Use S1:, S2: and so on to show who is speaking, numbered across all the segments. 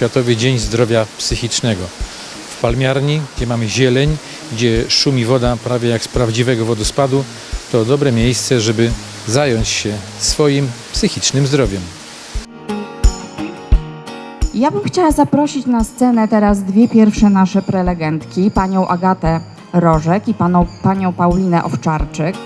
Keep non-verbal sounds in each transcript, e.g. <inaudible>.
S1: Światowy Dzień Zdrowia Psychicznego. W palmiarni, gdzie mamy zieleń, gdzie szumi woda prawie jak z prawdziwego wodospadu, to dobre miejsce, żeby zająć się swoim psychicznym zdrowiem.
S2: Ja bym chciała zaprosić na scenę teraz dwie pierwsze nasze prelegentki, panią Agatę Rożek i paną, panią Paulinę Owczarczyk.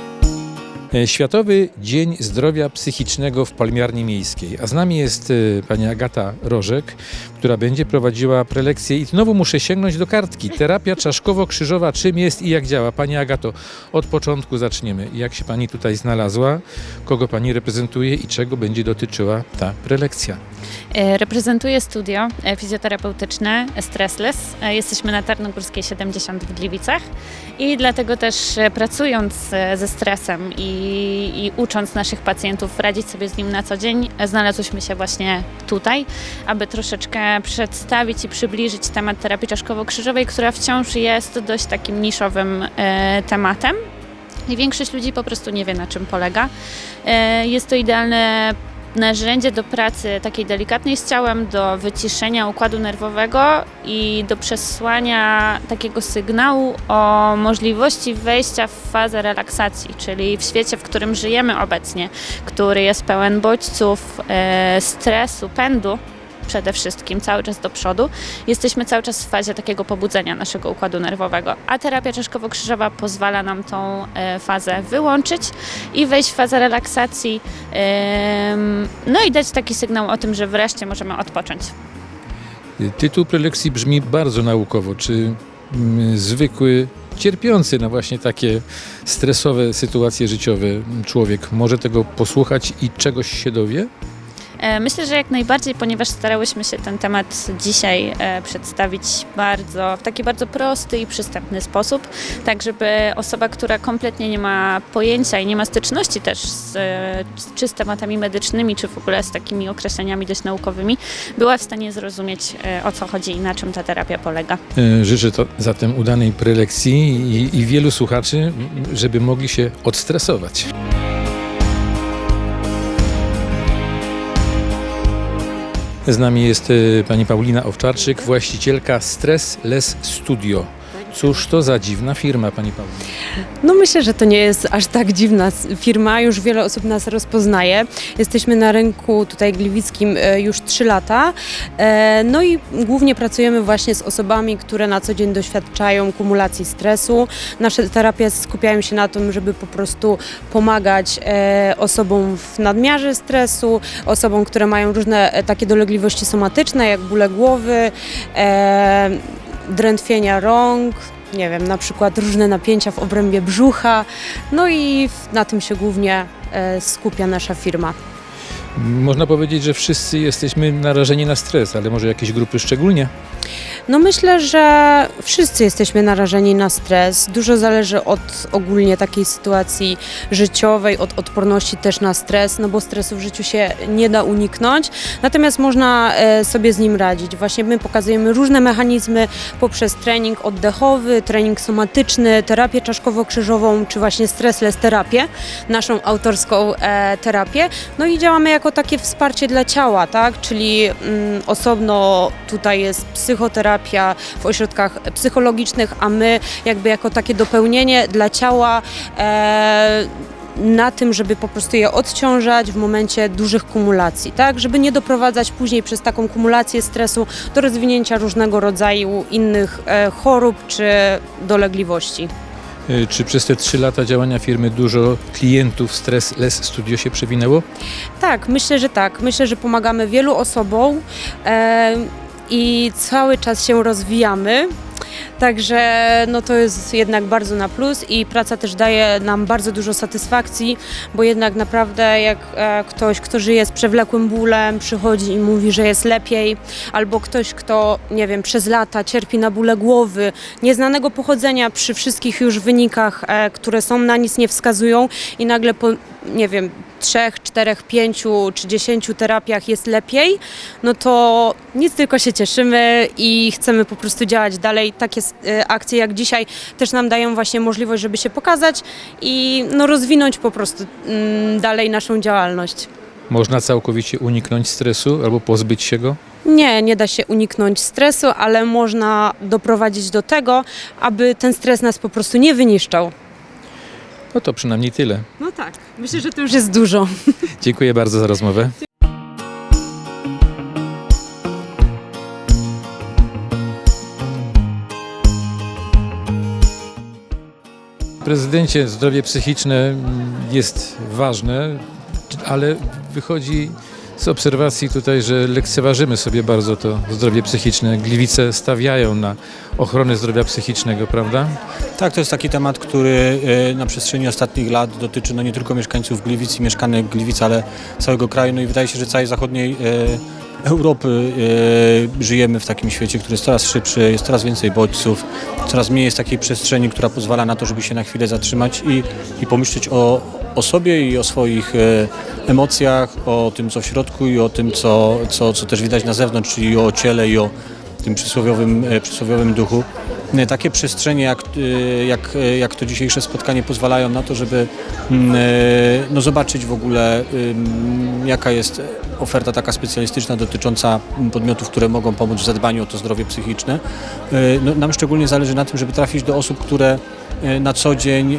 S1: E, Światowy Dzień Zdrowia Psychicznego w Palmiarni Miejskiej. A z nami jest e, pani Agata Rożek, która będzie prowadziła prelekcję i znowu muszę sięgnąć do kartki. Terapia czaszkowo-krzyżowa, czym jest i jak działa? Pani Agato, od początku zaczniemy. Jak się pani tutaj znalazła, kogo pani reprezentuje i czego będzie dotyczyła ta prelekcja?
S3: E, Reprezentuję studio e, fizjoterapeutyczne Stressless. E, Jesteśmy na Tarnogórskiej 70 w Gliwicach i dlatego też pracując ze stresem i, i ucząc naszych pacjentów radzić sobie z nim na co dzień, znalazłyśmy się właśnie tutaj, aby troszeczkę przedstawić i przybliżyć temat terapii czaszkowo-krzyżowej, która wciąż jest dość takim niszowym tematem. I większość ludzi po prostu nie wie, na czym polega. Jest to idealne narzędzie do pracy takiej delikatnej z ciałem, do wyciszenia układu nerwowego i do przesłania takiego sygnału o możliwości wejścia w fazę relaksacji, czyli w świecie, w którym żyjemy obecnie, który jest pełen bodźców, e, stresu, pędu. Przede wszystkim cały czas do przodu. Jesteśmy cały czas w fazie takiego pobudzenia naszego układu nerwowego, a terapia czaszkowo-krzyżowa pozwala nam tą e, fazę wyłączyć i wejść w fazę relaksacji, No i dać taki sygnał o tym, że wreszcie możemy odpocząć.
S1: Tytuł prelekcji brzmi bardzo naukowo. Czy mm, zwykły, cierpiący na właśnie takie stresowe sytuacje życiowe człowiek może tego posłuchać i czegoś się dowie?
S3: E, Myślę, że jak najbardziej, ponieważ starałyśmy się ten temat dzisiaj e, przedstawić bardzo, w taki bardzo prosty i przystępny sposób, tak żeby osoba, która kompletnie nie ma pojęcia i nie ma styczności też z, e, czy z tematami medycznymi, czy w ogóle z takimi określeniami dość naukowymi, była w stanie zrozumieć e, o co chodzi i na czym ta terapia polega.
S1: E, Życzę to zatem udanej prelekcji i, i wielu słuchaczy, żeby mogli się odstresować. Z nami jest e, pani Paulina Owczarczyk, właścicielka Stress Less Studio. Cóż to za dziwna firma, pani Paulina?
S4: No myślę, że to nie jest aż tak dziwna firma, już wiele osób nas rozpoznaje. Jesteśmy na rynku tutaj gliwickim e, już 3 lata. E, No i głównie pracujemy właśnie z osobami, które na co dzień doświadczają kumulacji stresu. Nasze terapie skupiają się na tym, żeby po prostu pomagać e, osobom w nadmiarze stresu, osobom, które mają różne takie dolegliwości somatyczne, jak bóle głowy, drętwienia rąk, nie wiem, na przykład różne napięcia w obrębie brzucha. No i na tym się głównie e, skupia nasza firma.
S1: Można powiedzieć, że wszyscy jesteśmy narażeni na stres, ale może jakieś grupy szczególnie?
S4: No myślę, że wszyscy jesteśmy narażeni na stres. Dużo zależy od ogólnie takiej sytuacji życiowej, od odporności też na stres, no bo stresu w życiu się nie da uniknąć. Natomiast można e, sobie z nim radzić. Właśnie my pokazujemy różne mechanizmy poprzez trening oddechowy, trening somatyczny, terapię czaszkowo-krzyżową, czy właśnie stressless terapię, naszą autorską e, terapię. No i działamy jako takie wsparcie dla ciała, tak? Czyli mm, osobno tutaj jest psychoterapia w ośrodkach psychologicznych, a my jakby jako takie dopełnienie dla ciała e, na tym, żeby po prostu je odciążać w momencie dużych kumulacji, tak? Żeby nie doprowadzać później przez taką kumulację stresu do rozwinięcia różnego rodzaju innych e, chorób czy dolegliwości.
S1: E, Czy przez te trzy lata działania firmy dużo klientów Stress Less Studio się przewinęło?
S4: Tak, myślę, że tak. Myślę, że pomagamy wielu osobom e, i cały czas się rozwijamy. Także no to jest jednak bardzo na plus i praca też daje nam bardzo dużo satysfakcji, bo jednak naprawdę jak e, ktoś, kto żyje z przewlekłym bólem, przychodzi i mówi, że jest lepiej, albo ktoś, kto, nie wiem, przez lata cierpi na bóle głowy, nieznanego pochodzenia przy wszystkich już wynikach, e, które są na nic nie wskazują i nagle po, nie wiem, trzech, czterech, pięciu czy dziesięciu terapiach jest lepiej, no to nic tylko się cieszymy i chcemy po prostu działać dalej. Takie e, akcje jak dzisiaj też nam dają właśnie możliwość, żeby się pokazać i no, rozwinąć po prostu mm, dalej naszą działalność.
S1: Można całkowicie uniknąć stresu albo pozbyć się go?
S4: Nie, nie da się uniknąć stresu, ale można doprowadzić do tego, aby ten stres nas po prostu nie wyniszczał.
S1: No to przynajmniej tyle.
S4: No tak, myślę, że to już jest dużo. <laughs>
S1: Dziękuję bardzo za rozmowę. Prezydencie, zdrowie psychiczne jest ważne, ale wychodzi z obserwacji tutaj, że lekceważymy sobie bardzo to zdrowie psychiczne. Gliwice stawiają na ochronę zdrowia psychicznego, prawda?
S5: Tak, to jest taki temat, który e, na przestrzeni ostatnich lat dotyczy no nie tylko mieszkańców Gliwic i mieszkanek Gliwic, ale całego kraju. No i wydaje się, że całej zachodniej e, Europy e, żyjemy w takim świecie, który jest coraz szybszy, jest coraz więcej bodźców, coraz mniej jest takiej przestrzeni, która pozwala na to, żeby się na chwilę zatrzymać i, i pomyśleć o, o sobie i o swoich e, emocjach, o tym, co w środku i o tym, co, co, co też widać na zewnątrz, czyli o ciele i o tym przysłowiowym, e, przysłowiowym duchu. E, Takie przestrzenie jak, jak, jak to dzisiejsze spotkanie pozwalają na to, żeby mm, no, zobaczyć w ogóle jaka jest oferta taka specjalistyczna dotycząca mm, podmiotów, które mogą pomóc w zadbaniu o to zdrowie psychiczne. No, nam szczególnie zależy na tym, żeby trafić do osób, które na co dzień e,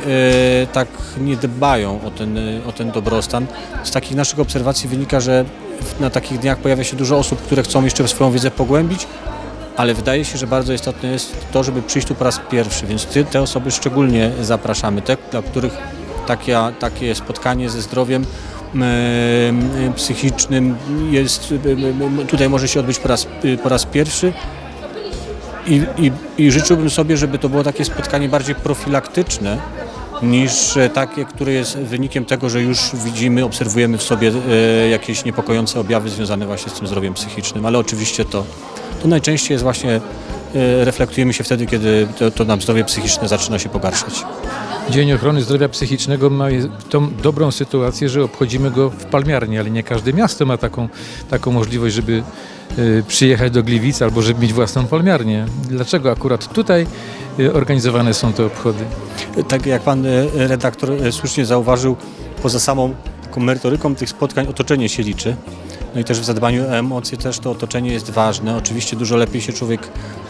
S5: tak nie dbają o ten, e, o ten dobrostan. Z takich naszych obserwacji wynika, że na takich dniach pojawia się dużo osób, które chcą jeszcze swoją wiedzę pogłębić, ale wydaje się, że bardzo istotne jest to, żeby przyjść tu po raz pierwszy, więc te osoby szczególnie zapraszamy, te, dla których takie, takie spotkanie ze zdrowiem em, em, psychicznym jest, tutaj może się odbyć po raz, po raz pierwszy i, i, i życzyłbym sobie, żeby to było takie spotkanie bardziej profilaktyczne, niż e, takie, które jest wynikiem tego, że już widzimy, obserwujemy w sobie e, jakieś niepokojące objawy związane właśnie z tym zdrowiem psychicznym, ale oczywiście to, to najczęściej jest właśnie, reflektujemy się wtedy, kiedy to, to nam zdrowie psychiczne zaczyna się pogarszać.
S1: Dzień Ochrony Zdrowia Psychicznego ma tą dobrą sytuację, że obchodzimy go w Palmiarni, ale nie każde miasto ma taką, taką możliwość, żeby y, przyjechać do Gliwic albo żeby mieć własną palmiarnię. Dlaczego akurat tutaj y, organizowane są te obchody?
S5: Tak jak pan redaktor słusznie zauważył, poza samą taką merytoryką tych spotkań otoczenie się liczy. No i też w zadbaniu o emocje też to otoczenie jest ważne. Oczywiście dużo lepiej się człowiek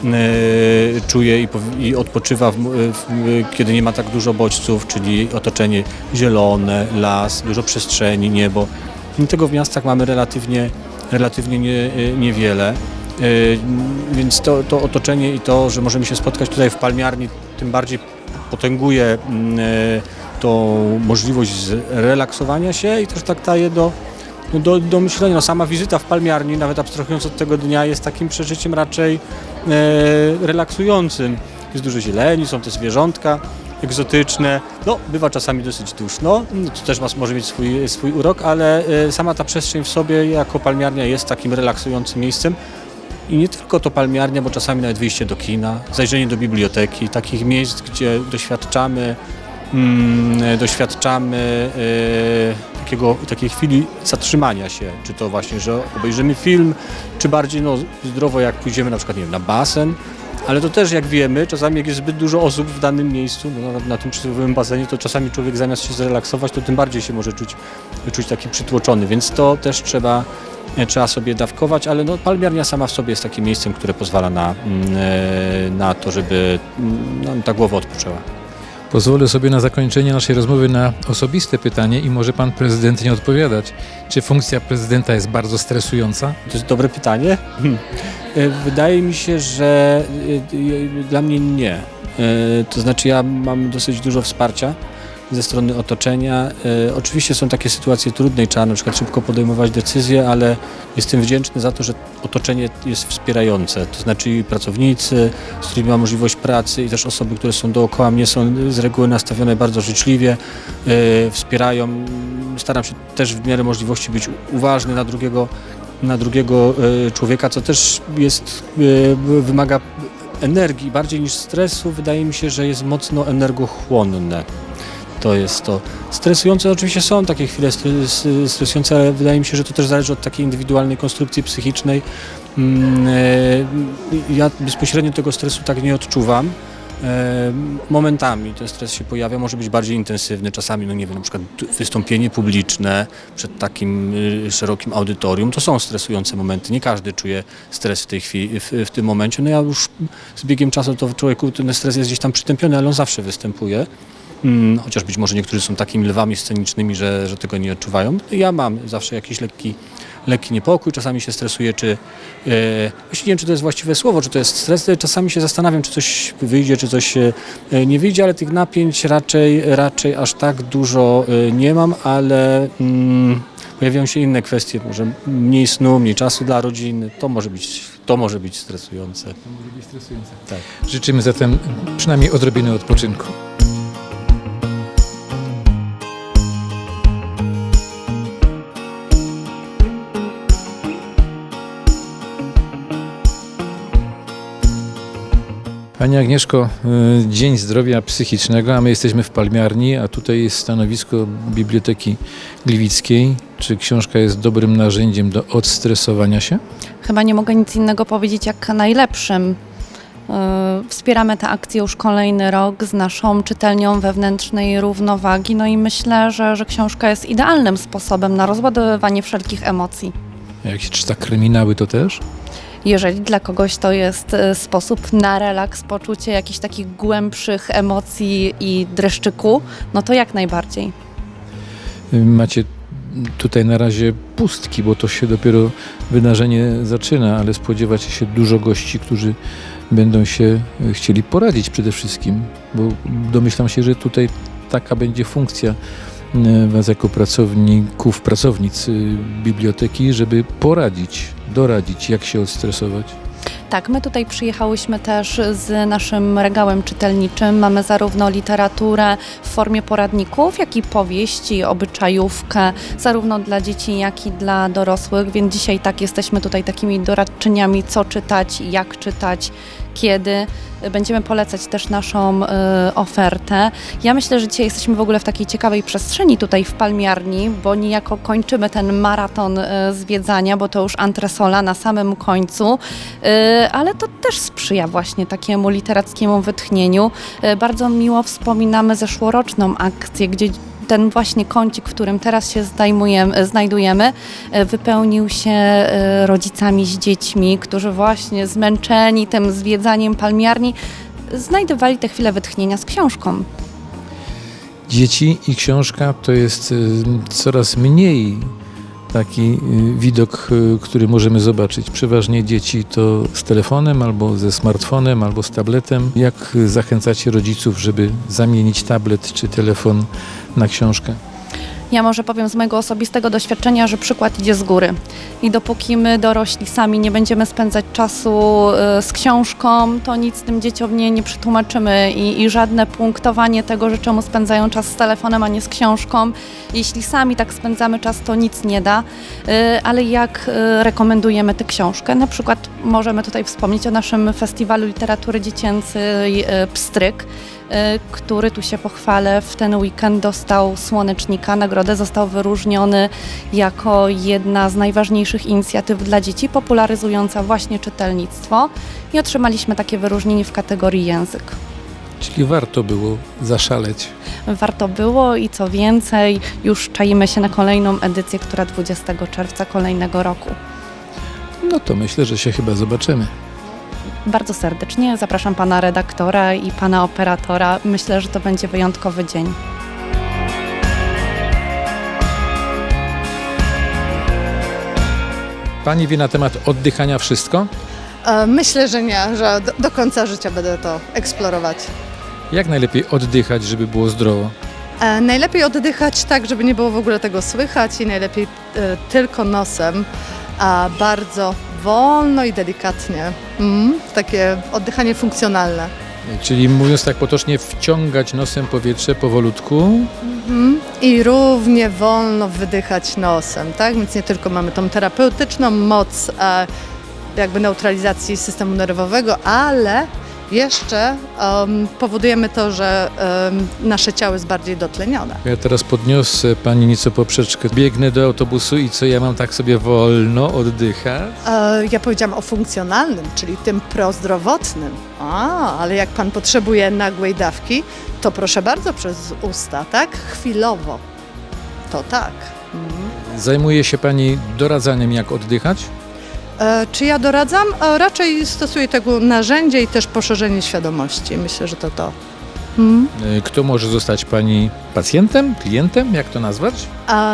S5: e, czuje i, i odpoczywa, w, w, kiedy nie ma tak dużo bodźców, czyli otoczenie zielone, las, dużo przestrzeni, niebo. I tego w miastach mamy relatywnie, relatywnie nie, e, niewiele. E, Więc to, to otoczenie i to, że możemy się spotkać tutaj w palmiarni, tym bardziej potęguje mm, tą możliwość zrelaksowania się i też tak daje do, no do, do myślenia. No, sama wizyta w palmiarni, nawet abstrahując od tego dnia, jest takim przeżyciem raczej e, relaksującym. Jest dużo zieleni, są te zwierzątka egzotyczne. No, bywa czasami dosyć duszno, no, to też ma, może mieć swój, swój urok, ale e, sama ta przestrzeń w sobie jako palmiarnia jest takim relaksującym miejscem. I nie tylko to palmiarnia, bo czasami nawet wyjście do kina, zajrzenie do biblioteki, takich miejsc, gdzie doświadczamy, mm, doświadczamy e, takiego, takiej chwili zatrzymania się. Czy to właśnie, że obejrzymy film, czy bardziej no, zdrowo, jak pójdziemy na przykład nie wiem, na basen. Ale to też, jak wiemy, czasami jak jest zbyt dużo osób w danym miejscu, no, na, na tym przysłowiowym basenie, to czasami człowiek zamiast się zrelaksować, to tym bardziej się może czuć, czuć taki przytłoczony, więc to też trzeba e, trzeba sobie dawkować, ale no, palmiarnia sama w sobie jest takim miejscem, które pozwala na, mm, e, na to, żeby mm, no, ta głowa odpoczęła.
S1: Pozwolę sobie na zakończenie naszej rozmowy na osobiste pytanie i może pan prezydent nie odpowiadać. Czy funkcja prezydenta jest bardzo stresująca?
S5: To jest dobre pytanie. Hmm. E, Wydaje mi się, że e, e, dla mnie nie. To znaczy ja mam dosyć dużo wsparcia ze strony otoczenia. E, Oczywiście są takie sytuacje trudne i trzeba na przykład szybko podejmować decyzje, ale jestem wdzięczny za to, że otoczenie jest wspierające. To znaczy pracownicy, z którymi mam możliwość pracy i też osoby, które są dookoła mnie są z reguły nastawione bardzo życzliwie, e, wspierają. Staram się też w miarę możliwości być uważny na drugiego na drugiego e, człowieka, co też jest, e, wymaga energii bardziej niż stresu. Wydaje mi się, że jest mocno energochłonne. To jest to. Stresujące oczywiście są takie chwile stres, stresujące, ale wydaje mi się, że to też zależy od takiej indywidualnej konstrukcji psychicznej. Mm, e, Ja bezpośrednio tego stresu tak nie odczuwam. E, Momentami ten stres się pojawia, może być bardziej intensywny, czasami, no nie wiem, na przykład wystąpienie publiczne przed takim y, szerokim audytorium, to są stresujące momenty. Nie każdy czuje stres w tej chwili, w, w tym momencie. No ja już z biegiem czasu to w człowieku ten stres jest gdzieś tam przytępiony, ale on zawsze występuje. Mm, Chociaż być może niektórzy są takimi lwami scenicznymi, że, że tego nie odczuwają. Ja mam zawsze jakiś lekki, lekki niepokój, czasami się stresuję, czy właśnie nie wiem, czy to jest właściwe słowo, czy to jest stres, czasami się zastanawiam, czy coś wyjdzie, czy coś e, nie wyjdzie, ale tych napięć raczej, raczej aż tak dużo e, nie mam, ale mm, pojawiają się inne kwestie, może mniej snu, mniej czasu dla rodziny, to może być, to może być stresujące. Tak.
S1: Życzymy zatem przynajmniej odrobiny odpoczynku. Pani Agnieszko, y, Dzień Zdrowia Psychicznego, a my jesteśmy w Palmiarni, a tutaj jest stanowisko Biblioteki Gliwickiej. Czy książka jest dobrym narzędziem do odstresowania się?
S6: Chyba nie mogę nic innego powiedzieć jak najlepszym. Yy, Wspieramy tę akcję już kolejny rok z naszą czytelnią wewnętrznej równowagi, no i myślę, że, że książka jest idealnym sposobem na rozładowywanie wszelkich emocji.
S1: A Jak się czyta kryminały, to też?
S6: Jeżeli dla kogoś to jest y, sposób na relaks, poczucie jakichś takich głębszych emocji i dreszczyku, no to jak najbardziej.
S1: Macie tutaj na razie pustki, bo to się dopiero wydarzenie zaczyna, ale spodziewacie się dużo gości, którzy będą się y, chcieli poradzić przede wszystkim, bo domyślam się, że tutaj taka będzie funkcja Was jako pracowników, pracownic y, biblioteki, żeby poradzić, doradzić, jak się odstresować.
S6: Tak, my tutaj przyjechałyśmy też z naszym regałem czytelniczym. Mamy zarówno literaturę w formie poradników, jak i powieści, obyczajówkę, zarówno dla dzieci, jak i dla dorosłych, więc dzisiaj tak jesteśmy tutaj takimi doradczyniami, co czytać, jak czytać, kiedy. Będziemy polecać też naszą y, ofertę. Ja myślę, że dzisiaj jesteśmy w ogóle w takiej ciekawej przestrzeni tutaj w Palmiarni, bo niejako kończymy ten maraton y, zwiedzania, bo to już antresola na samym końcu. Y, ale to też sprzyja właśnie takiemu literackiemu wytchnieniu. Y, Bardzo miło wspominamy zeszłoroczną akcję, gdzie ten właśnie kącik, w którym teraz się znajdujemy, y, wypełnił się y, rodzicami z dziećmi, którzy właśnie zmęczeni tym zwiedzaniem palmiarni znajdowali te chwile wytchnienia z książką.
S1: Dzieci i książka to jest y, coraz mniej taki widok, który możemy zobaczyć. Przeważnie dzieci to z telefonem, albo ze smartfonem, albo z tabletem. Jak zachęcacie rodziców, żeby zamienić tablet czy telefon na książkę?
S6: Ja może powiem z mojego osobistego doświadczenia, że przykład idzie z góry. I dopóki my dorośli sami nie będziemy spędzać czasu y, z książką, to nic tym dzieciom nie, nie przetłumaczymy i, i żadne punktowanie tego, że czemu spędzają czas z telefonem, a nie z książką. Jeśli sami tak spędzamy czas, to nic nie da. Y, Ale jak y, rekomendujemy tę książkę? Na przykład możemy tutaj wspomnieć o naszym Festiwalu Literatury Dziecięcej Pstryk, który tu się pochwalę, w ten weekend dostał Słonecznika. Nagrodę został wyróżniony jako jedna z najważniejszych inicjatyw dla dzieci, popularyzująca właśnie czytelnictwo i otrzymaliśmy takie wyróżnienie w kategorii język.
S1: Czyli warto było zaszaleć.
S6: Warto było i co więcej, już czajimy się na kolejną edycję, która 20 czerwca kolejnego roku.
S1: No to myślę, że się chyba zobaczymy.
S6: Bardzo serdecznie zapraszam pana redaktora i pana operatora. Myślę, że to będzie wyjątkowy dzień.
S1: Pani wie na temat oddychania wszystko?
S7: E, Myślę, że nie, że do, do końca życia będę to eksplorować.
S1: Jak najlepiej oddychać, żeby było zdrowo?
S7: E, najlepiej oddychać tak, żeby nie było w ogóle tego słychać i najlepiej e, tylko nosem, a bardzo wolno i delikatnie. Mm, takie oddychanie funkcjonalne.
S1: Czyli mówiąc tak potocznie, wciągać nosem powietrze powolutku,
S7: Mhm. I równie wolno wydychać nosem, tak? Więc nie tylko mamy tą terapeutyczną moc e, jakby neutralizacji systemu nerwowego, ale jeszcze em, powodujemy to, że em, nasze ciało jest bardziej dotlenione.
S1: Ja teraz podniosę pani nieco poprzeczkę, biegnę do autobusu i co, ja mam tak sobie wolno oddychać?
S7: E, Ja powiedziałam o funkcjonalnym, czyli tym prozdrowotnym. A, ale jak pan potrzebuje nagłej dawki, to proszę bardzo przez usta, tak? Chwilowo. To tak. Mhm.
S1: Zajmuje się pani doradzaniem, jak oddychać?
S7: E, Czy ja doradzam? E, Raczej stosuję tego narzędzie i też poszerzenie świadomości. Myślę, że to to. Mhm.
S1: Y, Kto może zostać pani pacjentem, klientem, jak to nazwać?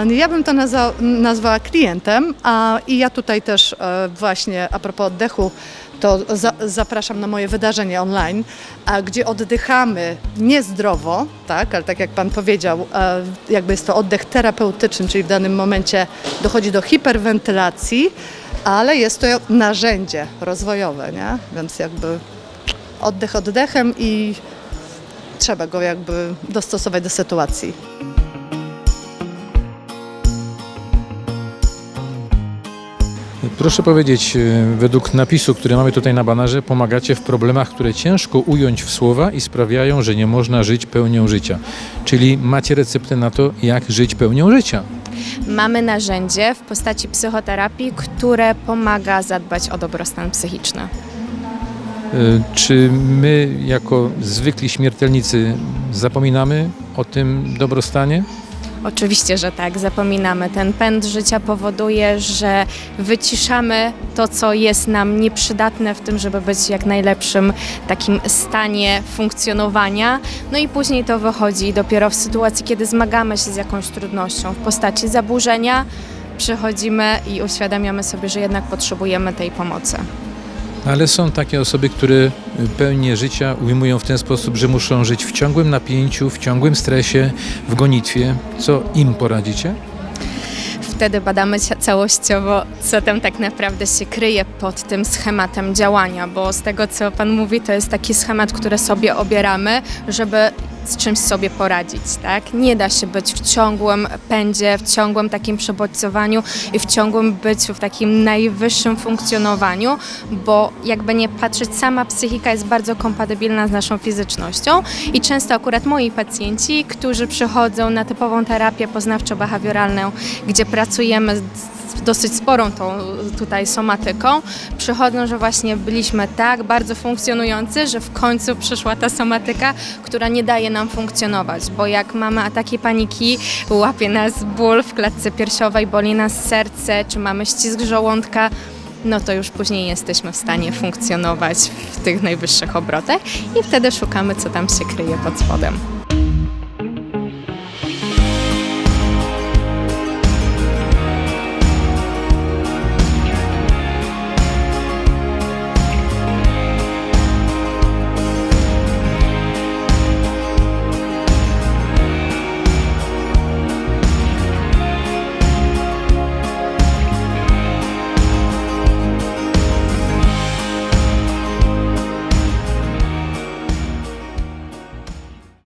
S7: Ja bym to nazwa, nazwała klientem, a i ja tutaj też e, właśnie a propos oddechu, to za, zapraszam na moje wydarzenie online, a, gdzie oddychamy niezdrowo, tak, ale tak jak Pan powiedział, e, jakby jest to oddech terapeutyczny, czyli w danym momencie dochodzi do hiperwentylacji, ale jest to narzędzie rozwojowe, nie? Więc jakby oddech oddechem i trzeba go jakby dostosować do sytuacji.
S1: Proszę powiedzieć, y, według napisu, który mamy tutaj na banerze, pomagacie w problemach, które ciężko ująć w słowa i sprawiają, że nie można żyć pełnią życia. Czyli macie receptę na to, jak żyć pełnią życia.
S8: Mamy narzędzie w postaci psychoterapii, które pomaga zadbać o dobrostan psychiczny.
S1: Y, Czy my, jako zwykli śmiertelnicy, zapominamy o tym dobrostanie?
S8: Oczywiście, że tak, zapominamy. Ten pęd życia powoduje, że wyciszamy to, co jest nam nieprzydatne w tym, żeby być jak najlepszym takim stanie funkcjonowania. No i później to wychodzi dopiero w sytuacji, kiedy zmagamy się z jakąś trudnością w postaci zaburzenia. Przychodzimy i uświadamiamy sobie, że jednak potrzebujemy tej pomocy.
S1: Ale są takie osoby, które y, pełnię życia ujmują w ten sposób, że muszą żyć w ciągłym napięciu, w ciągłym stresie, w gonitwie. Co im poradzicie?
S8: Wtedy badamy całościowo, co tam tak naprawdę się kryje pod tym schematem działania, bo z tego, co Pan mówi, to jest taki schemat, który sobie obieramy, żeby z czymś sobie poradzić, tak? Nie da się być w ciągłym pędzie, w ciągłym takim przebodźcowaniu i w ciągłym byciu, w takim najwyższym funkcjonowaniu, bo jakby nie patrzeć, sama psychika jest bardzo kompatybilna z naszą fizycznością i często akurat moi pacjenci, którzy przychodzą na typową terapię poznawczo-behawioralną, gdzie pracujemy z dosyć sporą tą tutaj somatyką, przychodzą, że właśnie byliśmy tak bardzo funkcjonujący, że w końcu przyszła ta somatyka, która nie daje nam funkcjonować, bo jak mamy ataki paniki, łapie nas ból w klatce piersiowej, boli nas serce, czy mamy ścisk żołądka, no to już później jesteśmy w stanie funkcjonować w tych najwyższych obrotach i wtedy szukamy, co tam się kryje pod spodem.